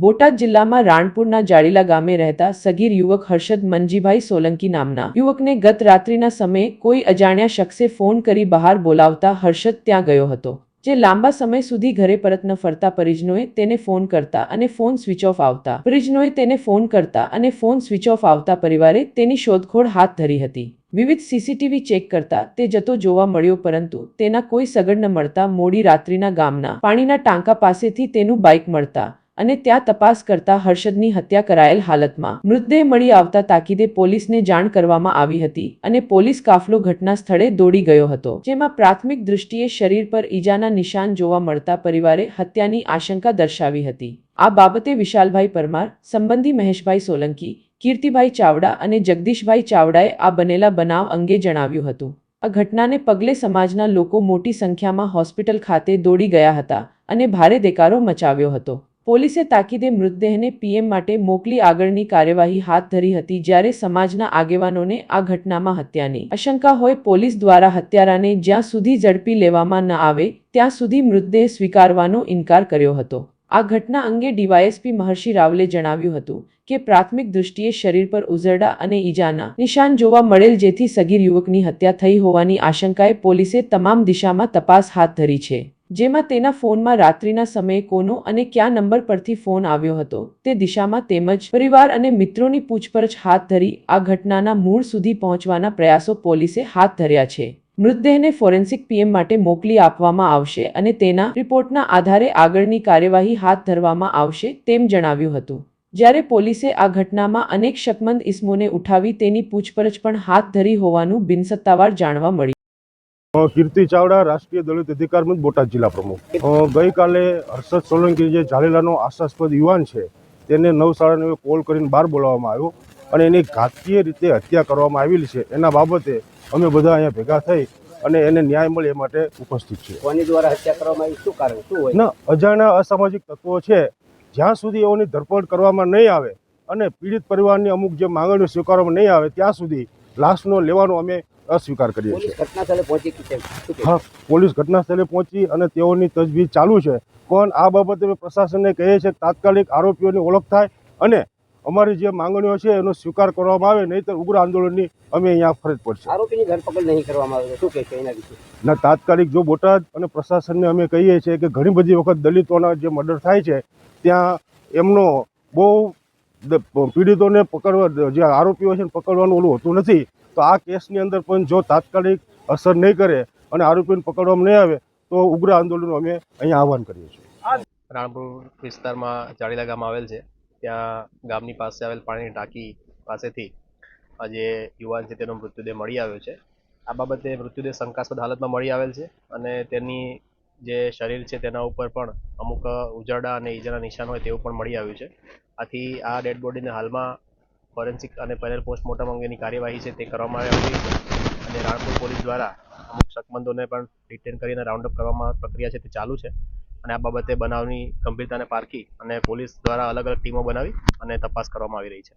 બોટાદ જિલ્લામાં રાણપુરના જાડીલા ગામે રહેતા સગીર યુવક હર્ષદ મંજીભાઈ સોલંકી નામના યુવકને ગત રાત્રિના સમયે કોઈ અજાણ્યા શખ્સે ફોન કરી બહાર બોલાવતા હર્ષદ ત્યાં ગયો હતો. જે લાંબા સમય સુધી ઘરે પરત ન ફરતા પરિજનોએ તેને ફોન કરતા અને ફોન સ્વિચ ઓફ આવતા. પરિજનોએ તેને ફોન કરતા અને ફોન સ્વિચ ઓફ આવતા પરિવારે તેની શોધખોળ હાથ ધરી હતી. વિવિધ સીસીટીવી ચેક કરતા તે જતો જોવા મળ્યો પરંતુ તેના કોઈ સગડ ન મળતા મોડી રાત્રિના ગામના પાણીના ટાંકા પાસેથી તેનું બાઇક મળતા અને ત્યાં તપાસ કરતા હર્ષદની હત્યા કરાયેલ હાલતમાં. મૃતદેહ મળી આવતા તાકીદે પોલીસને જાણ કરવામાં આવી હતી અને પોલીસ કાફલો ઘટના સ્થળે દોડી ગયો હતો, જેમાં પ્રાથમિક દૃષ્ટિએ શરીર પર ઈજાના નિશાન જોવા મળતા પરિવારે હત્યાની આશંકા દર્શાવી હતી. આ બાબતે વિશાલભાઈ પરમાર, સંબંધી મહેશભાઈ સોલંકી, કીર્તિભાઈ ચાવડા અને જગદીશભાઈ ચાવડાએ આ બનેલા બનાવ અંગે જણાવ્યું હતું. આ ઘટનાને પગલે સમાજના લોકો મોટી સંખ્યામાં હોસ્પિટલ ખાતે દોડી ગયા હતા અને ભારે દેકારો મચાવ્યો હતો. પોલીસે તાકીદે મૃતદેહને પીએમ માટે મોકલી આગળની કાર્યવાહી હાથ ધરી હતી જ્યારે સમાજના આગેવાનોને આ ઘટનામાં હત્યાની આશંકા હોય પોલીસ દ્વારા હત્યારાને જ્યાં સુધી ઝડપી લેવામાં ન આવે, ત્યાં સુધી મૃતદેહ સ્વીકારવાનો ઇનકાર કર્યો હતો. આ ઘટના અંગે ડીવાયએસપી મહર્ષિ રાવલે જણાવ્યું હતું કે પ્રાથમિક દૃષ્ટિએ શરીર પર ઉઝરડા અને ઈજાના નિશાન જોવા મળેલ જેથી સગીર યુવકની હત્યા થઈ હોવાની આશંકાએ પોલીસે તમામ દિશામાં તપાસ હાથ ધરી છે. જેમાં તેના ફોનમાં રાત્રિના સમયે કોનો અને કયા નંબર પરથી ફોન આવ્યો હતો, તે દિશામાં તેમજ પરિવાર અને મિત્રોની પૂછપરછ હાથ ધરી આ ઘટનાના મૂળ સુધી પહોંચવાના પ્રયાસો પોલીસે હાથ ધર્યા છે. મૃતદેહને ફોરેન્સિક પીએમ માટે મોકલી આપવામાં આવશે અને તેના રિપોર્ટના આધારે આગળની કાર્યવાહી હાથ ધરવામાં આવશે તેમ જણાવ્યું હતું. જ્યારે પોલીસે આ ઘટનામાં અનેક શકમંદ ઇસમોને ઉઠાવી તેની પૂછપરછ પણ હાથ ધરી હોવાનું બિનસત્તાવાર જાણવા મળ્યું કીર્તિ ચાવડા રાષ્ટ્રીય દલિત અધિકાર મંચ બોટાદ જિલ્લા પ્રમુખ. ગઈકાલે હર્ષદ સોલંકી જે ઝાલેલાનો આશાસ્પદ યુવાન છે તેને નવ સાડા કોલ કરીને બહાર બોલાવવામાં આવ્યો અને એની ઘાતકીય રીતે હત્યા કરવામાં આવેલી છે. એના બાબતે અમે બધા અહીંયા ભેગા થઈ અને એને ન્યાય મળે એ માટે ઉપસ્થિત છીએ. કોની દ્વારા હત્યા કરવામાં આવી? શું કારણ? શું હોય? ના અજાણ્યા અસામાજિક તત્વો છે. જ્યાં સુધી એઓની ધરપકડ કરવામાં નહીં આવે અને પીડિત પરિવારની અમુક જે માંગણીઓ સ્વીકારવામાં નહીં આવે ત્યાં સુધી લાશનો લેવાનો અમે અસ્વીકાર કરીએ છીએ? હા પોલીસ ઘટના સ્થળે પહોંચી અને તેઓની તજવીજ ચાલુ છે. પણ આ બાબતે અમે પ્રશાસનને કહીએ છીએ કે તાત્કાલિક આરોપીઓની ઓળખ થાય અને અમારી જે માંગણીઓ છે એનો સ્વીકાર કરવામાં આવે નહીં તો ઉગ્ર આંદોલનની અમે અહીંયા ફરજ પડશે. આરોપીની ધરપકડ નહીં કરવામાં આવે શું કહે છે એના વિશે? ના તાત્કાલિક જો બોટાદ અને પ્રશાસનને અમે કહીએ છીએ કે ઘણી બધી વખત દલિતોના જે મર્ડર થાય છે ત્યાં એમનો બહુ પીડિતોને પકડવા જે આરોપીઓ છે પકડવાનું ઓલું હોતું નથી. તો આ કેસની અંદર પણ જો તાત્કાલિક અસર નહીં કરે અને આરોપીને પકડવામાં નહીં આવે, તો ઉગ્ર આંદોલનનું અમે અહીંયા આહવાન કરીએ છીએ. રાણપુર વિસ્તારમાં જાડીલા ગામ આવેલ છે. ત્યાં ગામની પાસે આવેલ પાણીની ટાંકી પાસેથી જે યુવાન છે, તેનો મૃત્યુદેહ મળી આવ્યો છે. આ બાબતે મૃત્યુદેહ શંકાસ્પદ હાલતમાં મળી આવેલ છે અને તેની જે શરીર છે, તેના ઉપર પણ અમુક ઉજરડા અને ઈજાના નિશાન હોય તેવું પણ મળી આવ્યું છે. આથી આ ડેડ બોડીને હાલમાં ફોરેન્સિક અને પેનલ પોસ્ટમોર્ટમ અંગેની કાર્યવાહી છે તે કરવામાં આવી છે. અને રાણપુર પોલીસ દ્વારા અમુક શકમંદોને પણ ડિટેન કરીને રાઉન્ડઅપ કરવામાં પ્રક્રિયા છે તે ચાલુ છે. અને આ બાબતે બનાવની ગંભીરતાને પારખી અને પોલીસ દ્વારા અલગ અલગ ટીમો બનાવી અને તપાસ કરવામાં આવી રહી છે.